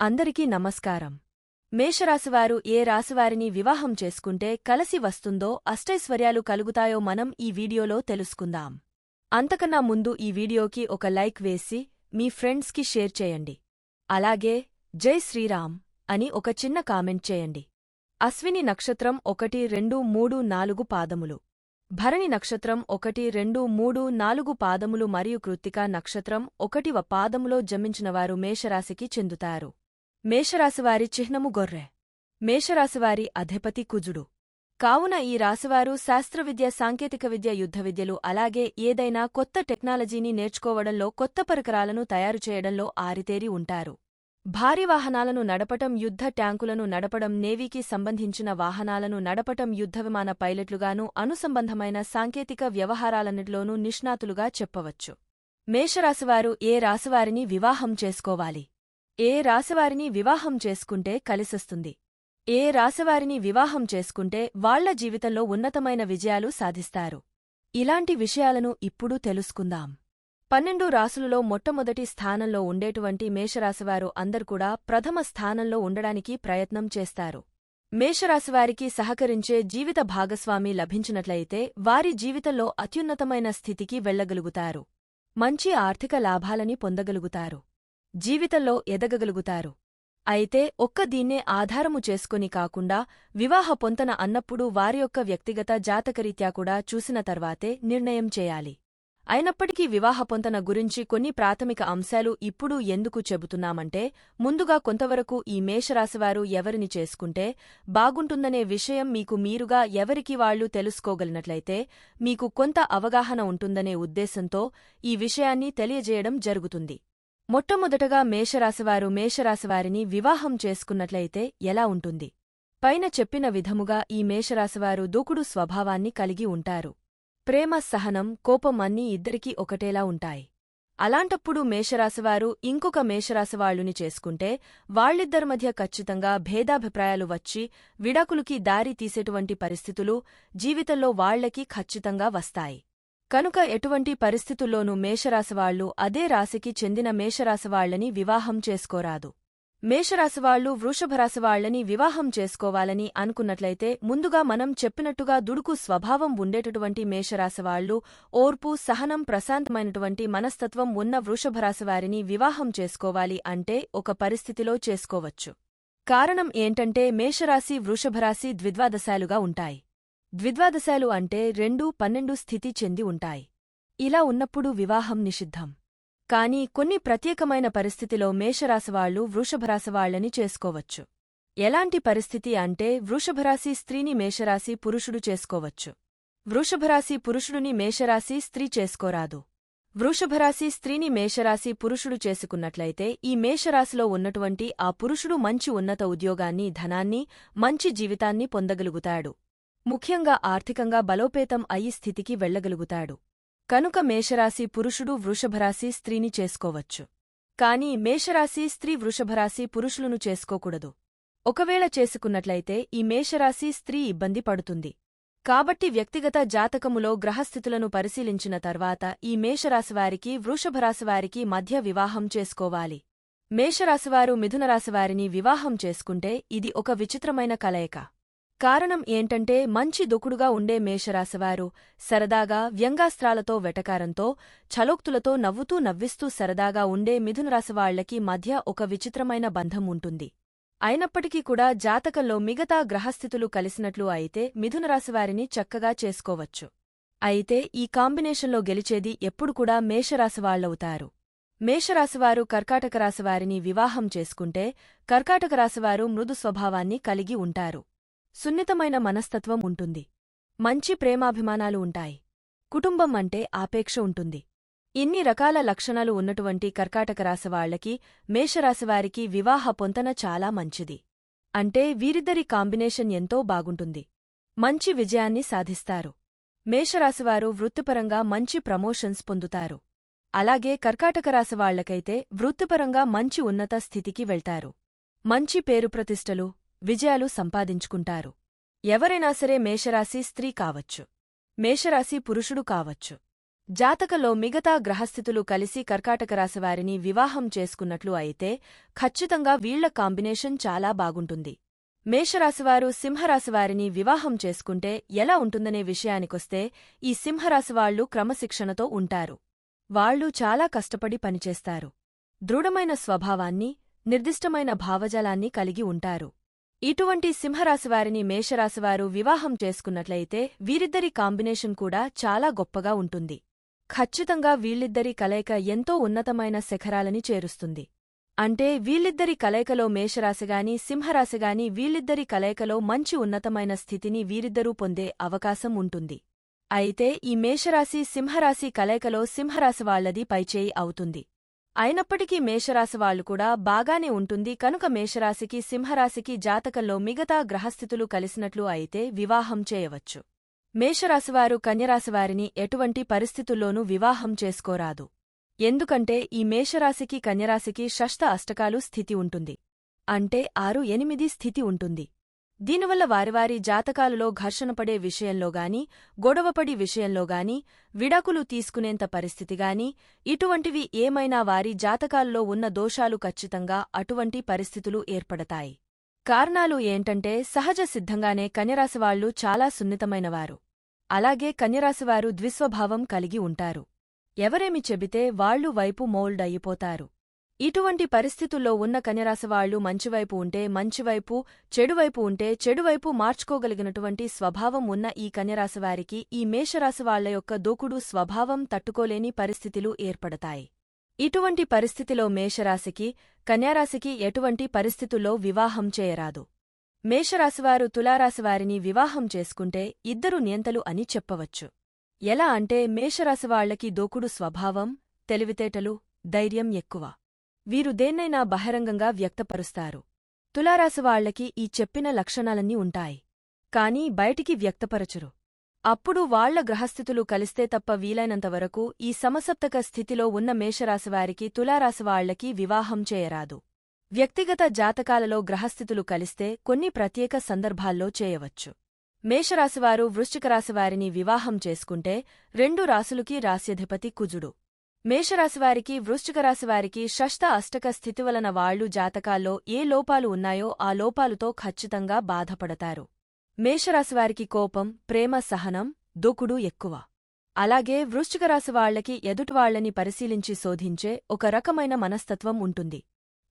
అందరికీ నమస్కారం. మేషరాశివారు ఏ రాశివారిని వివాహం చేసుకుంటే కలసి వస్తుందో అష్టైశ్వర్యాలు కలుగుతాయో మనం ఈ వీడియోలో తెలుసుకుందాం. అంతకన్నా ముందు ఈ వీడియోకి ఒక లైక్ వేసి మీ ఫ్రెండ్స్కి షేర్ చేయండి. అలాగే జై శ్రీరామ్ అని ఒక చిన్న కామెంట్ చేయండి. అశ్విని నక్షత్రం ఒకటి రెండు మూడు నాలుగు పాదములు. భరణి నక్షత్రం ఒకటి రెండు మూడు నాలుగు పాదములు మరియు కృత్తికా నక్షత్రం ఒకటివ పాదములో జమించినవారు మేషరాశికి చెందుతారు. మేషరాశివారి చిహ్నము గొర్రె. మేషరాశివారి అధిపతి కుజుడు. కావున ఈ రాశివారు శాస్త్రవిద్య సాంకేతిక విద్య యుద్ధ విద్యలు అలాగే ఏదైనా కొత్త టెక్నాలజీని నేర్చుకోవడంలో కొత్త పరికరాలను తయారు చేయడంలో ఆరితేరి ఉంటారు. భారీ వాహనాలను నడపటం యుద్ధ ట్యాంకులను నడపడం నేవీకి సంబంధించిన వాహనాలను నడపటం యుద్ధ విమాన పైలట్లుగానూ అనుసంబంధమైన సాంకేతిక వ్యవహారాలన్నిటిలోనూ నిష్ణాతులుగా చెప్పవచ్చు. మేషరాశివారు ఏ రాశివారిని వివాహం చేసుకోవాలి? ఏ రాశివారిని వివాహం చేసుకుంటే కలిసొస్తుంది? ఏ రాశివారిని వివాహం చేసుకుంటే వాళ్ళ జీవితంలో ఉన్నతమైన విజయాలు సాధిస్తారు? ఇలాంటి విషయాలను ఇప్పుడు తెలుసుకుందాం. పన్నెండు రాసులలో మొట్టమొదటి స్థానంలో ఉండేటువంటి మేషరాశివారు అందరు కూడా ప్రథమ స్థానంలో ఉండడానికి ప్రయత్నం చేస్తారు. మేషరాశివారికి సహకరించే జీవిత భాగస్వామి లభించినట్లయితే వారి జీవితంలో అత్యున్నతమైన స్థితికి వెళ్ళగలుగుతారు మంచి ఆర్థిక లాభాలని పొందగలుగుతారు. జీవితంలో ఎదగగలుగుతారు. అయితే ఒక్క దీన్నే ఆధారము చేసుకుని కాకుండా వివాహ పొంతన అన్నప్పుడు వారి యొక్క వ్యక్తిగత జాతకరీత్యా కూడా చూసిన తర్వాతే నిర్ణయం చేయాలి. అయినప్పటికీ వివాహ పొంతన గురించి కొన్ని ప్రాథమిక అంశాలు ఇప్పుడు ఎందుకు చెబుతున్నామంటే ముందుగా కొంతవరకు ఈ మేషరాశివారు ఎవరిని చేసుకుంటే బాగుంటుందనే విషయం మీకు మీరుగా ఎవరికి వాళ్ళు తెలుసుకోగలినట్లయితే మీకు కొంత అవగాహన ఉంటుందనే ఉద్దేశంతో ఈ విషయాన్ని తెలియజేయడం జరుగుతుంది. మొట్టమొదటగా మేషరాశివారు మేషరాశివారిని వివాహం చేసుకున్నట్లయితే ఎలా ఉంటుంది? పైన చెప్పిన విధముగా ఈ మేషరాశివారు దూకుడు స్వభావాన్ని కలిగి ఉంటారు. ప్రేమ సహనం కోపం అన్నీ ఇద్దరికీ ఒకటేలా ఉంటాయి. అలాంటప్పుడు మేషరాశివారు ఇంకొక మేషరాశివాళ్ళుని చేసుకుంటే వాళ్ళిద్దరి మధ్య ఖచ్చితంగా భేదాభిప్రాయాలు వచ్చి విడాకులుకి దారి తీసేటువంటి పరిస్థితులు జీవితంలో వాళ్ళకి ఖచ్చితంగా వస్తాయి. కనుక ఎటువంటి పరిస్థితుల్లోనూ మేషరాశివాళ్ళు అదే రాశికి చెందిన మేషరాశివాళ్ళని వివాహం చేసుకోరాదు. మేషరాశివాళ్ళు వృషభరాశివాళ్ళని వివాహం చేసుకోవాలని అనుకున్నట్లయితే ముందుగా మనం చెప్పినట్టుగా దుడుకు స్వభావం ఉండేటటువంటి మేషరాశివాళ్ళు ఓర్పు సహనం ప్రశాంతమైనటువంటి మనస్తత్వం ఉన్న వృషభరాశివారిని వివాహం చేసుకోవాలి అంటే ఒక పరిస్థితిలో చేసుకోవచ్చు. కారణం ఏంటంటే మేషరాశి వృషభరాశి ద్విద్వాదశాలుగా ఉంటాయి. ద్విద్వాదశాలు అంటే రెండు పన్నెండు స్థితి చెంది ఉంటాయి. ఇలా ఉన్నప్పుడు వివాహం నిషిద్ధం. కాని కొన్ని ప్రత్యేకమైన పరిస్థితిలో మేషరాశివాళ్ళు వృషభరాశివాళ్ళని చేసుకోవచ్చు. ఎలాంటి పరిస్థితి అంటే వృషభరాశి స్త్రీని మేషరాశి పురుషుడు చేసుకోవచ్చు. వృషభరాశి పురుషుడుని మేషరాశి స్త్రీ చేసుకోరాదు. వృషభరాశి స్త్రీని మేషరాశి పురుషుడు చేసుకున్నట్లయితే ఈ మేషరాశిలో ఉన్నటువంటి ఆ పురుషుడు మంచి ఉన్నత ఉద్యోగాన్ని ధనాన్ని మంచి జీవితాన్ని పొందగలుగుతాడు. ముఖ్యంగా ఆర్థికంగా బలోపేతం అయి స్థితికి వెళ్ళగలుగుతాడు కనుక మేషరాశి పురుషుడు వృషభరాశి స్త్రీని చేసుకోవచ్చు. కాని మేషరాశి స్త్రీ వృషభరాశి పురుషులను చేసుకోకూడదు. ఒకవేళ చేసుకున్నట్లయితే ఈ మేషరాశి స్త్రీ ఇబ్బంది పడుతుంది. కాబట్టి వ్యక్తిగత జాతకములో గ్రహస్థితులను పరిశీలించిన తర్వాత ఈ మేషరాశివారికి వృషభరాశివారికి మధ్య వివాహం చేసుకోవాలి. మేషరాశివారు మిథునరాశివారిని వివాహం చేసుకుంటే ఇది ఒక విచిత్రమైన కలయిక. కారణం ఏంటంటే మంచి దుకుడుగా ఉండే మేషరాశివారు సరదాగా వ్యంగాస్త్రాలతో వెటకారంతో ఛలోక్తులతో నవ్వుతూ నవ్విస్తూ సరదాగా ఉండే మిథునరాశివాళ్ళకి మధ్య ఒక విచిత్రమైన బంధం ఉంటుంది. అయినప్పటికీ కూడా జాతకంలో మిగతా గ్రహస్థితులు కలిసినట్లు అయితే మిథునరాశివారిని చక్కగా చేసుకోవచ్చు. అయితే ఈ కాంబినేషన్లో గెలిచేది ఎప్పుడు కూడా మేషరాశివాళ్ళవుతారు మేషరాశివారు కర్కాటక రాశివారిని వివాహం చేసుకుంటే కర్కాటక రాశివారు మృదు స్వభావాన్ని కలిగి ఉంటారు. సున్నితమైన మనస్తత్వం ఉంటుంది. మంచి ప్రేమాభిమానాలు ఉంటాయి. కుటుంబం అంటే ఆపేక్ష ఉంటుంది. ఇన్ని రకాల లక్షణాలు ఉన్నటువంటి కర్కాటక రాశివాళ్ళకి మేషరాశివారికి వివాహ పొంతన చాలా మంచిది. అంటే వీరిద్దరి కాంబినేషన్ ఎంతో బాగుంటుంది. మంచి విజయాన్ని సాధిస్తారు. మేషరాశివారు వృత్తిపరంగా మంచి ప్రమోషన్స్ పొందుతారు. అలాగే కర్కాటక రాశివాళ్ళకైతే వృత్తిపరంగా మంచి ఉన్నత స్థితికి వెళ్తారు. మంచి పేరు ప్రతిష్టలు విజయాలు సంపాదించుకుంటారు. ఎవరైనా సరే మేషరాశి స్త్రీ కావచ్చు. మేషరాశి పురుషుడు కావచ్చు. జాతకలో మిగతా గ్రహస్థితులు కలిసి కర్కాటక రాశివారిని వివాహం చేసుకున్నట్లు అయితే ఖచ్చితంగా వీళ్ళ కాంబినేషన్ చాలా బాగుంటుంది. మేషరాశివారు సింహరాశివారిని వివాహం చేసుకుంటే ఎలా ఉంటుందనే విషయానికొస్తే ఈ సింహరాశివాళ్ళు క్రమశిక్షణతో ఉంటారు. వాళ్ళు చాలా కష్టపడి పనిచేస్తారు. దృఢమైన స్వభావాన్ని నిర్దిష్టమైన భావజాలాన్ని కలిగి ఉంటారు. ఇటువంటి సింహరాశివారిని మేషరాశివారు వివాహం చేసుకున్నట్లయితే వీరిద్దరి కాంబినేషన్ కూడా చాలా గొప్పగా ఉంటుంది. ఖచ్చితంగా వీళ్ళిద్దరి కలయిక ఎంతో ఉన్నతమైన శిఖరాలని చేరుస్తుంది. అంటే వీళ్ళిద్దరి కలయికలో మేషరాశిగాని సింహరాశిగాని వీళ్ళిద్దరి కలయికలో మంచి ఉన్నతమైన స్థితిని వీరిద్దరూ పొందే అవకాశం ఉంటుంది. అయితే ఈ మేషరాశి సింహరాశి కలయికలో సింహరాశి వాళ్ళది పైచేయి అవుతుంది. అయినప్పటికీ మేషరాశివాళ్ళు కూడా బాగానే ఉంటుంది. కనుక మేషరాశికి సింహరాశికి జాతకంలో మిగతా గ్రహస్థితులు కలిసినట్లు అయితే వివాహం చేయవచ్చు. మేషరాశివారు కన్యరాశివారిని ఎటువంటి పరిస్థితుల్లోనూ వివాహం చేసుకోరాదు. ఎందుకంటే ఈ మేషరాశికి కన్యరాశికి షష్ట అష్టకాలు స్థితి ఉంటుంది. అంటే ఆరు ఎనిమిది స్థితి ఉంటుంది. దీనివల్ల వారివారి జాతకాలలో ఘర్షణపడే విషయంలోగాని గొడవపడి విషయంలోగాని విడాకులు తీసుకునేంత పరిస్థితిగాని ఇటువంటివి ఏమైనా వారి జాతకాల్లో ఉన్న దోషాలు ఖచ్చితంగా అటువంటి పరిస్థితులు ఏర్పడతాయి. కారణాలు ఏంటంటే సహజ సిద్ధంగానే కన్యరాశివాళ్ళు చాలా సున్నితమైనవారు. అలాగే కన్యరాశివారు ద్విస్వభావం కలిగి ఉంటారు. ఎవరేమి చెబితే వాళ్ళు వైపు మోల్డ్ అయిపోతారు. ఇటువంటి పరిస్థితుల్లో ఉన్న కన్యరాశివాళ్ళు మంచివైపు ఉంటే మంచివైపు చెడువైపు ఉంటే చెడువైపు మార్చుకోగలిగినటువంటి స్వభావం ఉన్న ఈ కన్యరాశివారికి ఈ మేషరాశివాళ్ళ యొక్క దూకుడు స్వభావం తట్టుకోలేని పరిస్థితులు ఏర్పడతాయి. ఇటువంటి పరిస్థితిలో మేషరాశికి కన్యారాశికి ఎటువంటి పరిస్థితుల్లో వివాహం చేయరాదు. మేషరాశివారు తులారాశివారిని వివాహం చేసుకుంటే ఇద్దరు నియంతలు అని చెప్పవచ్చు. ఎలా అంటే మేషరాశివాళ్ళకి దోకుడు స్వభావం తెలివితేటలు ధైర్యం ఎక్కువ. వీరు దేన్నైనా బహిరంగంగా వ్యక్తపరుస్తారు. తులారాశివాళ్ళకి ఈ చెప్పిన లక్షణాలన్నీ ఉంటాయి. కాని బయటికి వ్యక్తపరచురు. అప్పుడు వాళ్ళ గ్రహస్థితులు కలిస్తే తప్ప వీలైనంతవరకు ఈ సమసప్తక స్థితిలో ఉన్న మేషరాశివారికి తులారాశివాళ్ళకి వివాహం చేయరాదు. వ్యక్తిగత జాతకాలలో గ్రహస్థితులు కలిస్తే కొన్ని ప్రత్యేక సందర్భాల్లో చేయవచ్చు. మేషరాశివారు వృశ్చికరాశివారిని వివాహం చేసుకుంటే రెండు రాసులకి రాస్యధిపతి కుజుడు. మేషరాశివారికి వృశ్చికరాశివారికి షష్ట అష్టక స్థితి వలన వాళ్ళు జాతకాల్లో ఏ లోపాలు ఉన్నాయో ఆ లోపాలతో ఖచ్చితంగా బాధపడతారు. మేషరాశివారికి కోపం ప్రేమ సహనం దూకుడు ఎక్కువ. అలాగే వృశ్చికరాశివాళ్ళకి ఎదుటివాళ్ళని పరిశీలించి శోధించే ఒక రకమైన మనస్తత్వం ఉంటుంది.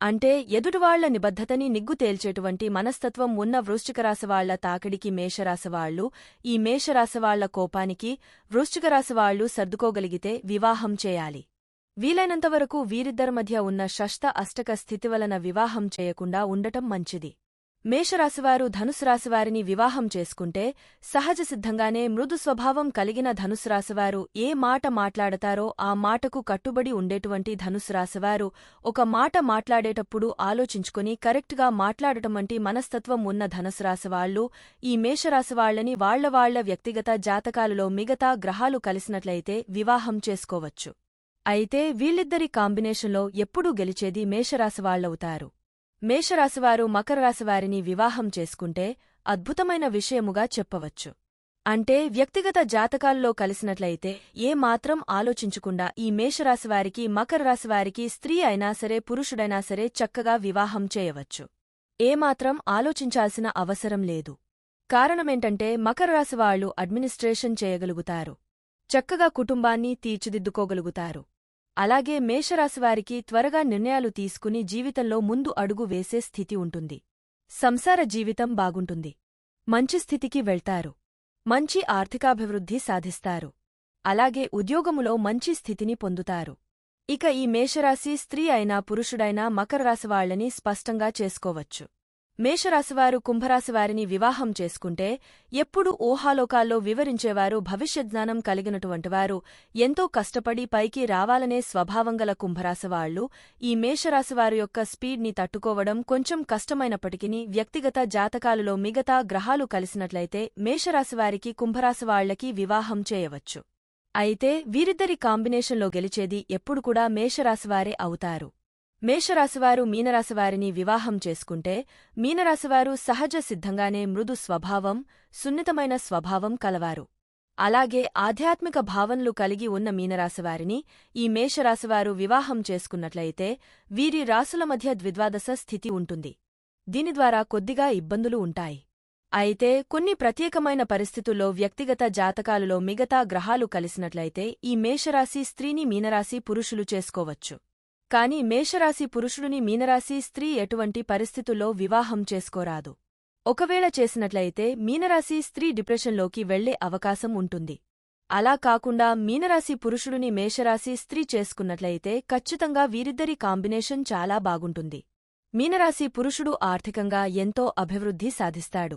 అంటే ఎదుటివాళ్ళ నిబద్ధతని నిగ్గు తేల్చేటువంటి మనస్తత్వం ఉన్న వృశ్చికరాశివాళ్ళ తాకిడికి మేషరాశివాళ్ళు ఈ మేషరాశివాళ్ళ కోపానికి వృశ్చికరాశివాళ్ళు సర్దుకోగలిగితే వివాహం చేయాలి. వీలైనంతవరకు వీరిద్దరి మధ్య ఉన్న షష్ట అష్టక స్థితి వలన వివాహం చేయకుండా ఉండటం మంచిది. మేషరాశివారు ధనుసురాశివారిని వివాహం చేసుకుంటే సహజ సిద్ధంగానే మృదు స్వభావం కలిగిన ధనుసురాశివారు ఏ మాట మాట్లాడతారో ఆ మాటకు కట్టుబడి ఉండేటువంటి ధనుసురాశివారు ఒక మాట మాట్లాడేటప్పుడు ఆలోచించుకుని కరెక్ట్గా మాట్లాడటం వంటి మనస్తత్వం ఉన్న ధనుసురాశివాళ్ళు ఈ మేషరాశివాళ్ళని వాళ్ళవాళ్ళ వ్యక్తిగత జాతకాలలో మిగతా గ్రహాలు కలిసినట్లయితే వివాహం చేసుకోవచ్చు. అయితే వీళ్ళిద్దరి కాంబినేషన్లో ఎప్పుడూ గెలిచేది మేషరాశివాళ్ళవుతారు మేషరాశివారు మకరరాశివారిని వివాహం చేసుకుంటే అద్భుతమైన విషయముగా చెప్పవచ్చు. అంటే వ్యక్తిగత జాతకాల్లో కలిసినట్లయితే ఏ మాత్రం ఆలోచించకుండా ఈ మేషరాశివారికి మకరరాశివారికి స్త్రీ అయినా సరే పురుషుడైనా సరే చక్కగా వివాహం చేయవచ్చు. ఏమాత్రం ఆలోచించాల్సిన అవసరం లేదు. కారణమేంటంటే మకరరాశివాళ్ళు అడ్మినిస్ట్రేషన్ చేయగలుగుతారు. చక్కగా కుటుంబాన్ని తీర్చిదిద్దుకోగలుగుతారు. అలాగే మేషరాశివారికి త్వరగా నిర్ణయాలు తీసుకుని జీవితంలో ముందు అడుగు వేసే స్థితి ఉంటుంది. సంసార జీవితం బాగుంటుంది. మంచి స్థితికి వెళ్తారు. మంచి ఆర్థికాభివృద్ధి సాధిస్తారు. అలాగే ఉద్యోగములో మంచి స్థితిని పొందుతారు. ఇక ఈ మేషరాశి స్త్రీ అయినా పురుషుడైనా మకర రాశివాళ్ళని స్పష్టంగా చేసుకోవచ్చు. మేషరాశివారు కుంభరాశివారిని వివాహం చేసుకుంటే ఎప్పుడు ఊహాలోకాల్లో వివరించేవారు భవిష్యజ్ఞానం కలిగినటువంటివారు ఎంతో కష్టపడి పైకి రావాలనే స్వభావంగల కుంభరాశివాళ్ళు ఈ మేషరాశివారు యొక్క స్పీడ్ని తట్టుకోవడం కొంచెం కష్టమైనప్పటికీ వ్యక్తిగత జాతకాలలో మిగతా గ్రహాలు కలిసినట్లయితే మేషరాశివారికి కుంభరాశివాళ్ళకి వివాహం చేయవచ్చు. అయితే వీరిద్దరి కాంబినేషన్లో గెలిచేది ఎప్పుడు కూడా మేషరాశివారే అవుతారు. మేషరాశివారు మీనరాశివారిని వివాహం చేసుకుంటే మీనరాశివారు సహజ సిద్ధంగానే మృదు స్వభావం సున్నితమైన స్వభావం కలవారు. అలాగే ఆధ్యాత్మిక భావనలు కలిగి ఉన్న మీనరాశివారిని ఈ మేషరాశివారు వివాహం చేసుకున్నట్లయితే వీరి రాసుల మధ్య ద్విద్వాదశ స్థితి ఉంటుంది. దీని ద్వారా కొద్దిగా ఇబ్బందులు ఉంటాయి. అయితే కొన్ని ప్రత్యేకమైన పరిస్థితుల్లో వ్యక్తిగత జాతకాలులో మిగతా గ్రహాలు కలిసినట్లయితే ఈ మేషరాశి స్త్రీని మీనరాశి పురుషులు చేసుకోవచ్చు. కాని మేషరాశి పురుషుడిని మీనరాశి స్త్రీ ఎటువంటి పరిస్థితుల్లో వివాహం చేసుకోరాదు. ఒకవేళ చేసినట్లయితే మీనరాశి స్త్రీ డిప్రెషన్లోకి వెళ్ళే అవకాశం ఉంటుంది. అలా కాకుండా మీనరాశి పురుషుడిని మేషరాశి స్త్రీ చేసుకున్నట్లయితే ఖచ్చితంగా వీరిద్దరి కాంబినేషన్ చాలా బాగుంటుంది. మీనరాశి పురుషుడు ఆర్థికంగా ఎంతో అభివృద్ధి సాధిస్తాడు.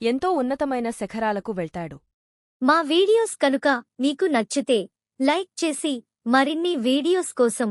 ఎంతో ఉన్నతమైన శిఖరాలకు వెళ్తాడు. మా వీడియోస్ కనుక మీకు నచ్చితే లైక్ చేసి మరిన్ని వీడియోస్ కోసం